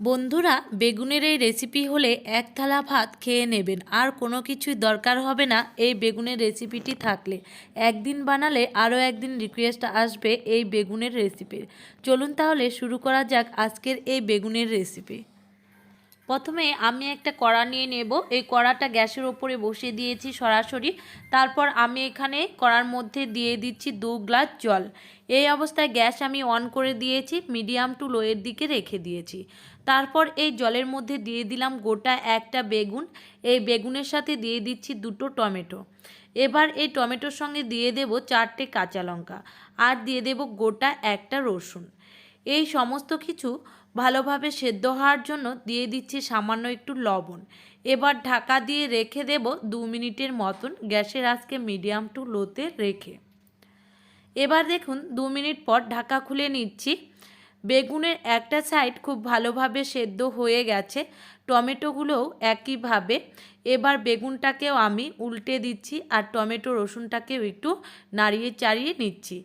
বন্ধুরা, বেগুনের এই রেসিপি হলে এক থালা ভাত খেয়ে নেবেন। আর কোনো কিছুই দরকার হবে না এই বেগুনের রেসিপিটি থাকলে। একদিন বানালে আরও একদিন রিকোয়েস্ট আসবে এই বেগুনের রেসিপির চলুন তাহলে শুরু করা যাক আজকের এই বেগুনের রেসিপি প্রথমে আমি একটা কড়া নিয়ে নেব। এই কড়াটা গ্যাসের ওপরে বসিয়ে দিয়েছি সরাসরি। তারপর আমি এখানে কড়ার মধ্যে দিয়ে দিচ্ছি দু গ্লাস জল। এই অবস্থায় গ্যাস আমি অন করে দিয়েছি, মিডিয়াম টু লোয়ের দিকে রেখে দিয়েছি। তারপর এই জলের মধ্যে দিয়ে দিলাম গোটা একটা বেগুন। এই বেগুনের সাথে দিয়ে দিচ্ছি দুটো টমেটো। এবার এই টমেটোর সঙ্গে দিয়ে দেব চারটে কাঁচা লঙ্কা। আর দিয়ে দেব গোটা একটা রসুন। এই সমস্ত কিছু ভালোভাবে সেদ্ধ হওয়ার জন্য দিয়ে দিচ্ছি সামান্য একটু লবণ। এবার ঢাকা দিয়ে রেখে দেব দু মিনিটের মতন গ্যাসের আজকে মিডিয়াম টু লোতে রেখে। এবার দেখুন, দু মিনিট পর ঢাকা খুলে নিচ্ছি। বেগুনের একটা সাইড খুব ভালোভাবে সেদ্ধ হয়ে গেছে, টমেটোগুলোও একইভাবে। এবার বেগুনটাকেও আমি উল্টে দিচ্ছি আর টমেটো রসুনটাকেও একটু নাড়িয়ে চাড়িয়ে নিচ্ছি।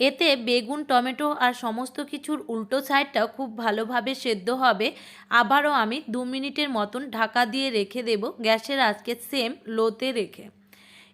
এতে বেগুন, টমেটো আর সমস্ত কিছুর উল্টো সাইডটাও খুব ভালোভাবে সেদ্ধ হবে। আবারও আমি দু মিনিটের মতন ঢাকা দিয়ে রেখে দেব, গ্যাসের আজকে সেম লোতে রেখে।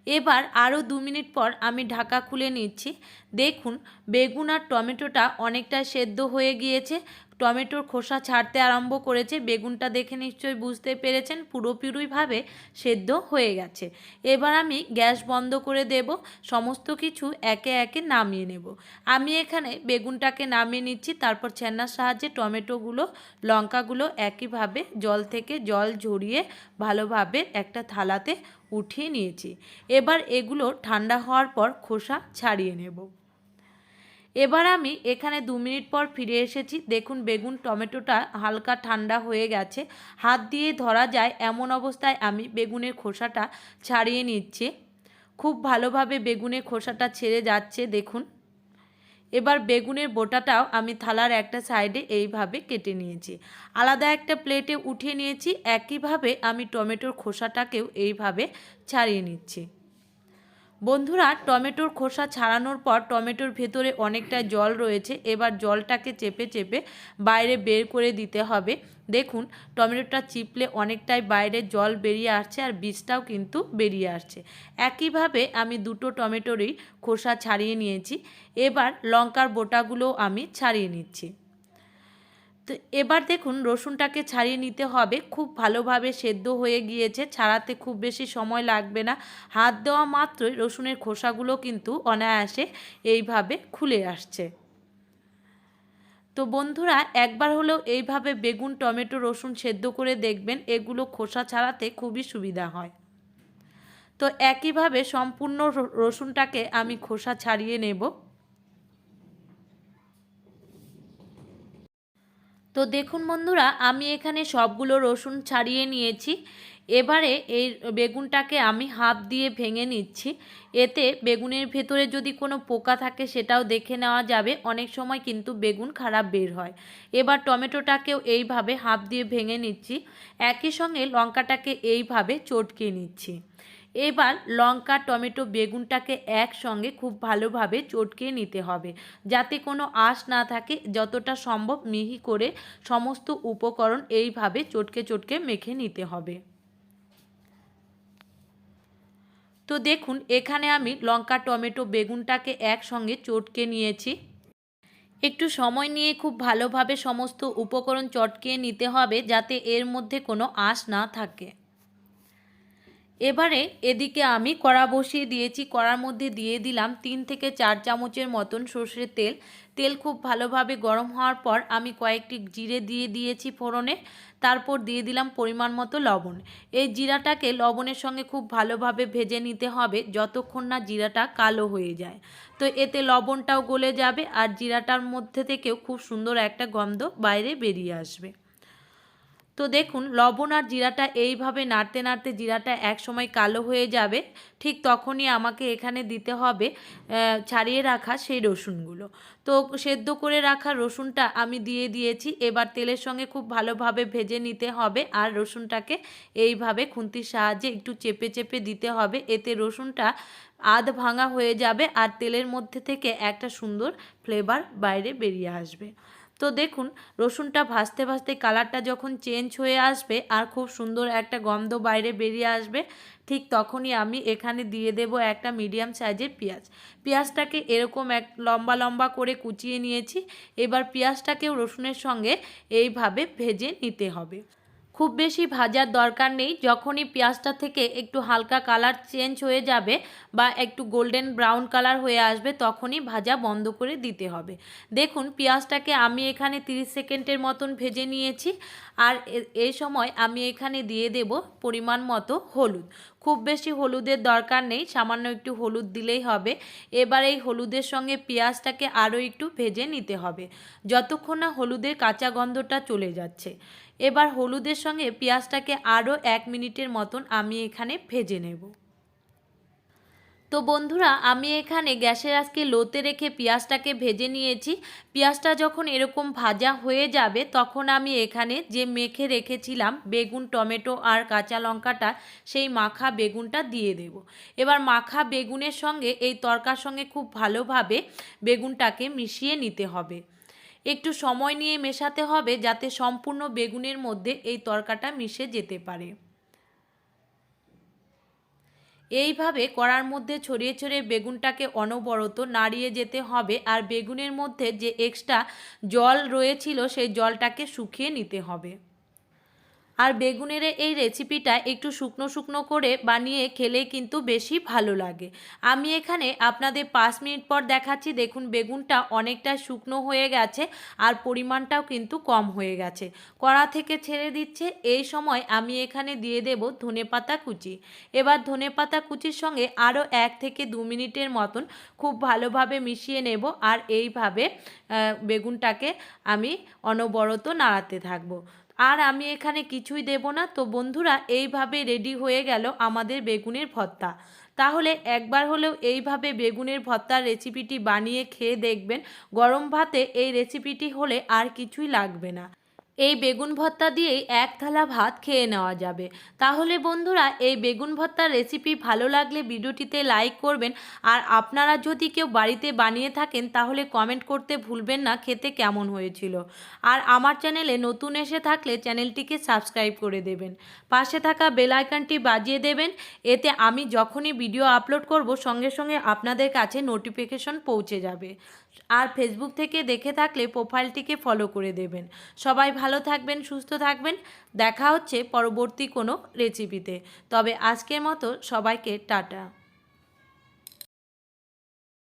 এবার আরও দু মিনিট পর আমি ঢাকা খুলে নিচ্ছি। দেখুন, বেগুন আর টমেটোটা অনেকটা সেদ্ধ হয়ে গিয়েছে। টমেটোর খোসা ছাড়তে আরম্ভ করেছে। বেগুনটা দেখে নিশ্চয়ই বুঝতে পেরেছেন, পুরোপুরিভাবে সেদ্ধ হয়ে গেছে। এবার আমি গ্যাস বন্ধ করে দেব। সমস্ত কিছু একে একে নামিয়ে নেব। আমি এখানে বেগুনটাকে নামিয়ে নিচ্ছি, তারপর ছেন্নার সাহায্যে টমেটোগুলো, লঙ্কাগুলো একইভাবে জল থেকে জল ঝরিয়ে ভালোভাবে একটা থালাতে উঠিয়ে নিয়েছি। এবার এগুলো ঠান্ডা হওয়ার পর খোসা ছাড়িয়ে নেব। এবার আমি এখানে দু মিনিট পর ফিরে এসেছি। দেখুন, বেগুন টমেটোটা হালকা ঠান্ডা হয়ে গেছে। হাত দিয়ে ধরা যায় এমন অবস্থায় আমি বেগুনের খোসাটা ছাড়িয়ে নিচ্ছি। খুব ভালোভাবে বেগুনের খোসাটা ছেড়ে যাচ্ছে, দেখুন। এবার বেগুনের বোটাটাও আমি থালার একটা সাইডে এইভাবে কেটে নিয়েছি। আলাদা একটা প্লেটে উঠিয়ে নিয়েছি। একইভাবে আমি টমেটোর খোসাটাকেও এইভাবে ছাড়িয়ে নিচ্ছি। বন্ধুরা, টমেটোর খোসা ছাড়ানোর পর টমেটোর ভেতরে অনেকটা জল রয়েছে। এবার জলটাকে চেপে চেপে বাইরে বের করে দিতে হবে। দেখুন, টমেটোটা চিপলে অনেকটাই বাইরে জল বেরিয়ে আসছে আর বীজটাও কিন্তু বেরিয়ে আসছে। একইভাবে আমি দুটো টমেটোরই খোসা ছাড়িয়ে নিয়েছি। এবার লঙ্কার বোটাগুলো আমি ছাড়িয়ে নিচ্ছি। তো এবার দেখুন রসুনটাকে ছাড়িয়ে নিতে হবে। খুব ভালোভাবে সেদ্ধ হয়ে গিয়েছে, ছাড়াতে খুব বেশি সময় লাগবে না। হাত দেওয়া মাত্রই রসুনের খোসাগুলো কিন্তু অনায়াসে এইভাবে খুলে আসছে। তো বন্ধুরা, একবার হলেও এইভাবে বেগুন, টমেটো, রসুন সেদ্ধ করে দেখবেন, এগুলো খোসা ছাড়াতে খুবই সুবিধা হয়। তো একইভাবে সম্পূর্ণ রসুনটাকে আমি খোসা ছাড়িয়ে নেব। তো দেখুন বন্ধুরা, আমি এখানে সবগুলো রসুন ছাড়িয়ে নিয়েছি। এবারে এই বেগুনটাকে আমি হাত দিয়ে ভেঙে নিচ্ছি। এতে বেগুনের ভেতরে যদি কোনো পোকা থাকে সেটাও দেখে নেওয়া যাবে। অনেক সময় কিন্তু বেগুন খারাপ বের হয়। এবার টমেটোটাকেও এইভাবে হাত দিয়ে ভেঙে নিচ্ছি। একই সঙ্গে লঙ্কাটাকে এইভাবে চটকে নিচ্ছি। এবার লঙ্কা, টমেটো, বেগুনটাকে একসঙ্গে খুব ভালোভাবে চটকে নিতে হবে। যাতে কোনো আঁশ না থাকে, যতটা সম্ভব মিহি করে সমস্ত উপকরণ এইভাবে চটকে চটকে মেখে নিতে হবে। তো দেখুন, এখানে আমি লঙ্কা, টমেটো, বেগুনটাকে একসঙ্গে চটকে নিয়েছি। একটু সময় নিয়ে খুব ভালোভাবে সমস্ত উপকরণ চটকে নিতে হবে, যাতে এর মধ্যে কোনো আঁশ না থাকে। এবারে এদিকে আমি কড়া বসিয়ে দিয়েছি। কড়ার মধ্যে দিয়ে দিলাম তিন থেকে চার চামচের মতন সর্ষের তেল। তেল খুব ভালোভাবে গরম হওয়ার পর আমি কয়েকটি জিরে দিয়ে দিয়েছি ফোড়নে। তারপর দিয়ে দিলাম পরিমাণ মতো লবণ। এই জিরাটাকে লবণের সঙ্গে খুব ভালোভাবে ভেজে নিতে হবে যতক্ষণ না জিরাটা কালো হয়ে যায়। তো এতে লবণটাও গলে যাবে আর জিরাটার মধ্যে থেকেও খুব সুন্দর একটা গন্ধ বাইরে বেরিয়ে আসবে। তো দেখুন, লবণ আর জিরাটা এইভাবে নাড়তে নাড়তে জিরাটা এক সময় কালো হয়ে যাবে, ঠিক তখনই আমাকে এখানে দিতে হবে ছাড়িয়ে রাখা সেই রসুনগুলো। তো সেদ্ধ করে রাখা রসুনটা আমি দিয়ে দিয়েছি, এবার তেলের সঙ্গে খুব ভালোভাবে ভেজে নিতে হবে আর রসুনটাকে এইভাবে খুন্তির সাহায্যে একটু চেপে চেপে দিতে হবে, এতে রসুনটা আধ ভাঙা হয়ে যাবে আর তেলের মধ্যে থেকে একটা সুন্দর ফ্লেভার বাইরে বেরিয়ে আসবে। তো দেখুন, রসুনটা ভাজতে ভাজতে কালারটা যখন চেঞ্জ হয়ে আসবে আর খুব সুন্দর একটা গন্ধ বাইরে বেরিয়ে আসবে, ঠিক তখনই আমি এখানে দিয়ে দেব একটা মিডিয়াম সাইজের পেঁয়াজ। পেঁয়াজটাকে এরকম এক লম্বা লম্বা করে কুচিয়ে নিয়েছি, এবার পেঁয়াজটাকেও রসুনের সঙ্গে এইভাবে ভেজে নিতে হবে। খুব বেশি ভাজার দরকার নেই, যখনই পেঁয়াজটা থেকে একটু হালকা কালার চেঞ্জ হয়ে যাবে বা একটু গোল্ডেন ব্রাউন কালার হয়ে আসবে, তখনই ভাজা বন্ধ করে দিতে হবে। দেখুন, পেঁয়াজটাকে আমি এখানে 30 সেকেন্ডের মতন ভেজে নিয়েছি, আর এই সময় আমি এখানে দিয়ে দেব পরিমাণ মতো হলুদ। খুব বেশি হলুদের দরকার নেই, সামান্য একটু হলুদ দিলেই হবে। এবার এই হলুদের সঙ্গে পেঁয়াজটাকে আরও একটু ভেজে নিতে হবে, যতক্ষণ না হলুদের কাঁচা গন্ধটা চলে যাচ্ছে। এবার হলুদের সঙ্গে পেঁয়াজটাকে আরও এক মিনিটের মতন আমি এখানে ভেজে নেব। তো বন্ধুরা, আমি এখানে গ্যাসের আজকে লোতে রেখে পেঁয়াজটাকে ভেজে নিয়েছি। পেঁয়াজটা যখন এরকম ভাজা হয়ে যাবে, তখন আমি এখানে যে মেখে রেখেছিলাম বেগুন, টমেটো আর কাঁচা লঙ্কাটা, সেই মাখা বেগুনটা দিয়ে দেব। এবার মাখা বেগুনের সঙ্গে, এই তরকার সঙ্গে খুব ভালোভাবে বেগুনটাকে মিশিয়ে নিতে হবে। একটু সময় নিয়ে মেশাতে হবে যাতে সম্পূর্ণ বেগুনের মধ্যে এই তরকাটা মিশে যেতে পারে। এইভাবে কড়ার মধ্যে ছড়িয়ে ছড়িয়ে বেগুনটাকে অনবরত নাড়িয়ে যেতে হবে আর বেগুনের মধ্যে যে এক্সট্রা জল রয়েছিল সেই জলটাকে শুকিয়ে নিতে হবে। আর বেগুনের এই রেসিপিটা একটু শুকনো শুকনো করে বানিয়ে খেলে কিন্তু বেশি ভালো লাগে। আমি এখানে আপনাদের পাঁচ মিনিট পর দেখাচ্ছি, দেখুন বেগুনটা অনেকটা শুকনো হয়ে গেছে আর পরিমাণটাও কিন্তু কম হয়ে গেছে। কড়া থেকে ছেড়ে দিচ্ছে, এই সময় আমি এখানে দিয়ে দেব ধনেপাতা কুচি। এবার ধনেপাতা কুচির সঙ্গে আরও এক থেকে দু মিনিটের মতন খুব ভালোভাবে মিশিয়ে নেব আর এইভাবে বেগুনটাকে আমি অনবরত নাড়াতে থাকব। আর আমি এখানে কিছুই দেব না। তো বন্ধুরা, এইভাবে রেডি হয়ে গেল আমাদের বেগুনের ভর্তা। তাহলে একবার হলেও এইভাবে বেগুনের ভর্তার রেসিপিটি বানিয়ে খেয়ে দেখবেন। গরম ভাতে এই রেসিপিটি হলে আর কিছুই লাগবে না। এই বেগুন ভর্তা দিয়েই এক থালা ভাত খেয়ে নেওয়া যাবে। তাহলে বন্ধুরা, এই বেগুন ভর্তার রেসিপি ভালো লাগলে ভিডিওটিতে লাইক করবেন। আর আপনারা যদি কেউ বাড়িতে বানিয়ে থাকেন, তাহলে কমেন্ট করতে ভুলবেন না, খেতে কেমন হয়েছিল। আর আমার চ্যানেলে নতুন এসে থাকলে চ্যানেলটিকে সাবস্ক্রাইব করে দেবেন। পাশে থাকা বেল আইকনটি বাজিয়ে দেবেন। এতে আমি যখনই ভিডিও আপলোড করব, সঙ্গে সঙ্গে আপনাদের কাছে নোটিফিকেশন পৌঁছে যাবে। আর ফেসবুক থেকে দেখে থাকলে প্রোফাইলটিকে ফলো করে দেবেন। সবাই ভালো থাকবেন, সুস্থ থাকবেন। দেখা হচ্ছে পরবর্তী কোনো রেসিপিতে তবে আজকের মতো সবাইকে টাটা।